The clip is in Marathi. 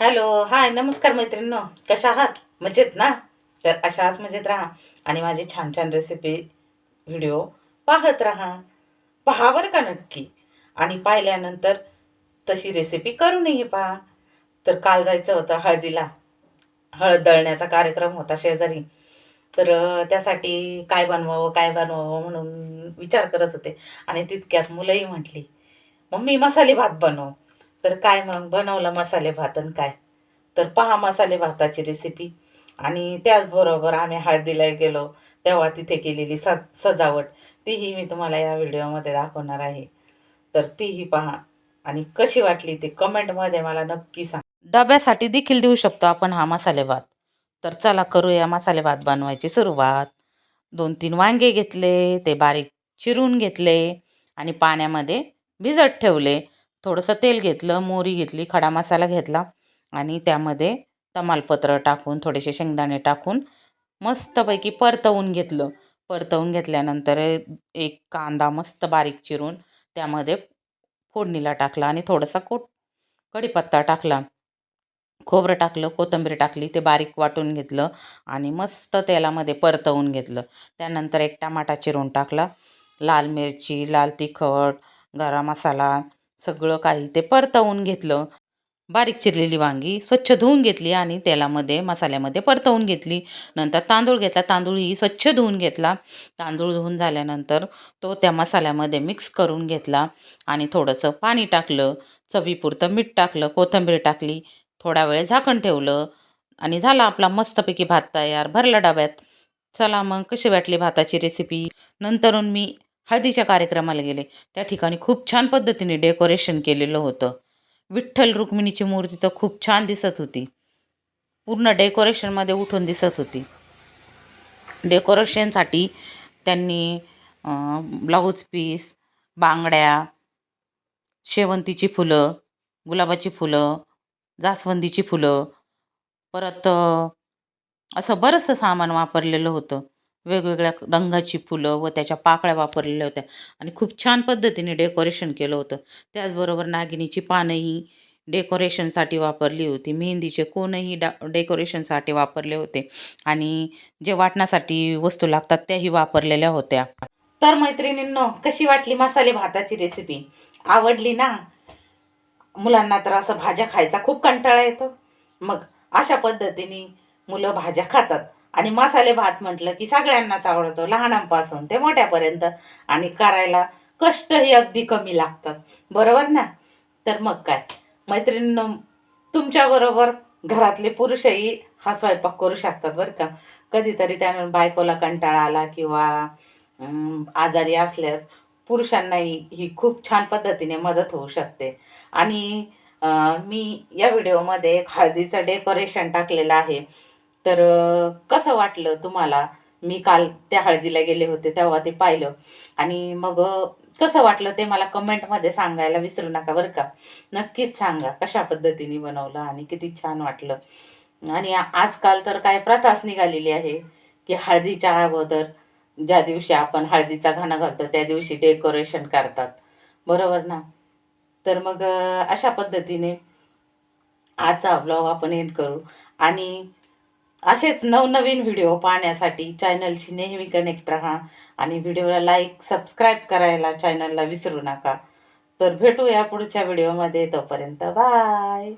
हॅलो हाय नमस्कार मैत्रिणींनो. कशा आहात? मजेत ना? तर अशाच मजेत राहा आणि माझे छान छान रेसिपी व्हिडिओ पाहत राहा. पहा बरं का नक्की. आणि पाहिल्यानंतर तशी रेसिपी करूनही पहा. तर काल जायचं होतं हळदीला. हळद दळण्याचा कार्यक्रम होता शेजारी. तर त्यासाठी काय बनवावं काय बनवावं म्हणून विचार करत होते. आणि तितक्यात मुलंही म्हटली मम्मी मसाले भात बनव. तर काय मग? बनवला मसाले भात आणि काय? तर पहा मसाले भाताची रेसिपी आणि त्याचबरोबर आम्ही हळदीला गेलो. तेव्हा तिथे केलेली स सजावट. तीही मी तुम्हाला या व्हिडिओमध्ये दाखवणार आहे. तर तीही पहा. आणि कशी वाटली ती कमेंटमध्ये मला नक्की सांग. डब्यासाठी देखील देऊ शकतो आपण हा मसाले भात. तर चला करूया मसाले भात बनवायची सुरुवात. दोन तीन वांगे घेतले ते बारीक चिरून घेतले आणि पाण्यामध्ये भिजत ठेवले. थोडंसं तेल घेतलं मोहरी घेतली खडा मसाला घेतला आणि त्यामध्ये तमालपत्र टाकून थोडेसे शेंगदाणे टाकून मस्तपैकी परतवून घेतलं. परतवून घेतल्यानंतर एक कांदा मस्त बारीक चिरून त्यामध्ये फोडणीला टाकला आणि थोडासा कोट कढीपत्ता टाकला. खोबरं टाकलं कोथिंबीर टाकली ते बारीक वाटून घेतलं आणि मस्त तेलामध्ये परतवून घेतलं. त्यानंतर एक टमाटा चिरून टाकला लाल मिरची लाल तिखट गरम मसाला सगळं काही ते परतवून घेतलं. बारीक चिरलेली वांगी स्वच्छ धुवून घेतली आणि तेलामध्ये मसाल्यामध्ये परतवून घेतली. नंतर तांदूळ घेतला. तांदूळही स्वच्छ धुवून घेतला. तांदूळ धुवून झाल्यानंतर तो त्या मसाल्यामध्ये मिक्स करून घेतला आणि थोडंसं पाणी टाकलं. चवीपुरतं मीठ टाकलं. कोथिंबीर टाकली. थोडा वेळ झाकण ठेवलं आणि झाला आपला मस्तपैकी भात तयार. भरला डब्यात. चला मग कशी वाटली भाताची रेसिपी नंतरून मी हळदीच्या कार्यक्रमाला गेले. त्या ठिकाणी खूप छान पद्धतीने डेकोरेशन केलेलं होतं. विठ्ठल रुक्मिणीची मूर्ती तर खूप छान दिसत होती. पूर्ण डेकोरेशनमध्ये उठून दिसत होती. डेकोरेशनसाठी त्यांनी ब्लाऊज पीस बांगड्या शेवंतीची फुलं गुलाबाची फुलं जास्वंदीची फुलं परत असं बरंचसं सामान वापरलेलं होतं. वेगवेगळ्या रंगाची फुलं व त्याच्या पाकळ्या वापरलेल्या होत्या. आणि खूप छान पद्धतीने डेकोरेशन केलं होतं. त्याचबरोबर नागिनीची पानंही डेकोरेशनसाठी वापरली होती. मेहंदीचे कोणही डा डेकोरेशनसाठी वापरले होते. आणि जे वाटण्यासाठी वस्तू लागतात त्याही वापरलेल्या होत्या. तर मैत्रिणींनो कशी वाटली मसाले भाताची रेसिपी आवडली ना? मुलांना तर असं भाज्या खायचा खूप कंटाळा येतो. मग अशा पद्धतीने मुलं भाज्या खातात. आणि मसाले भात म्हटलं की सगळ्यांनाच आवडतो लहानांपासून ते मोठ्यापर्यंत. आणि करायला कष्टही अगदी कमी लागतात. बरोबर ना? तर मग काय? मैत्रिणींनो तुमच्याबरोबर घरातले पुरुषही हा स्वयंपाक करू शकतात बरं का. कधीतरी त्या बायकोला कंटाळा आला किंवा आजारी असल्यास पुरुषांनाही ही खूप छान पद्धतीने मदत होऊ शकते. आणि मी या व्हिडिओमध्ये एक हळदीचं डेकोरेशन टाकलेलं आहे. तर कसं वाटलं तुम्हाला? मी काल त्या हळदीला गेले होते तेव्हा ते पाहिलं. आणि मग कसं वाटलं ते मला कमेंटमध्ये सांगायला विसरू नका बरं का? नक्कीच सांगा कशा पद्धतीने बनवलं आणि किती छान वाटलं. आणि आजकाल तर काय प्रथाच निघालेली आहे की हळदीच्या अगोदर ज्या दिवशी आपण हळदीचा घाणा घालतो त्या दिवशी डेकोरेशन करतात. बरोबर ना? तर मग अशा पद्धतीने आजचा ब्लॉग आपण एंड करू. आणि असेच नवनवीन व्हिडिओ पाहण्यासाठी चॅनलशी नेहमी कनेक्ट राहा आणि व्हिडिओला लाईक सबस्क्राईब करायला चॅनलला विसरू नका. तर भेटूया पुढच्या व्हिडिओमध्ये. तोपर्यंत बाय.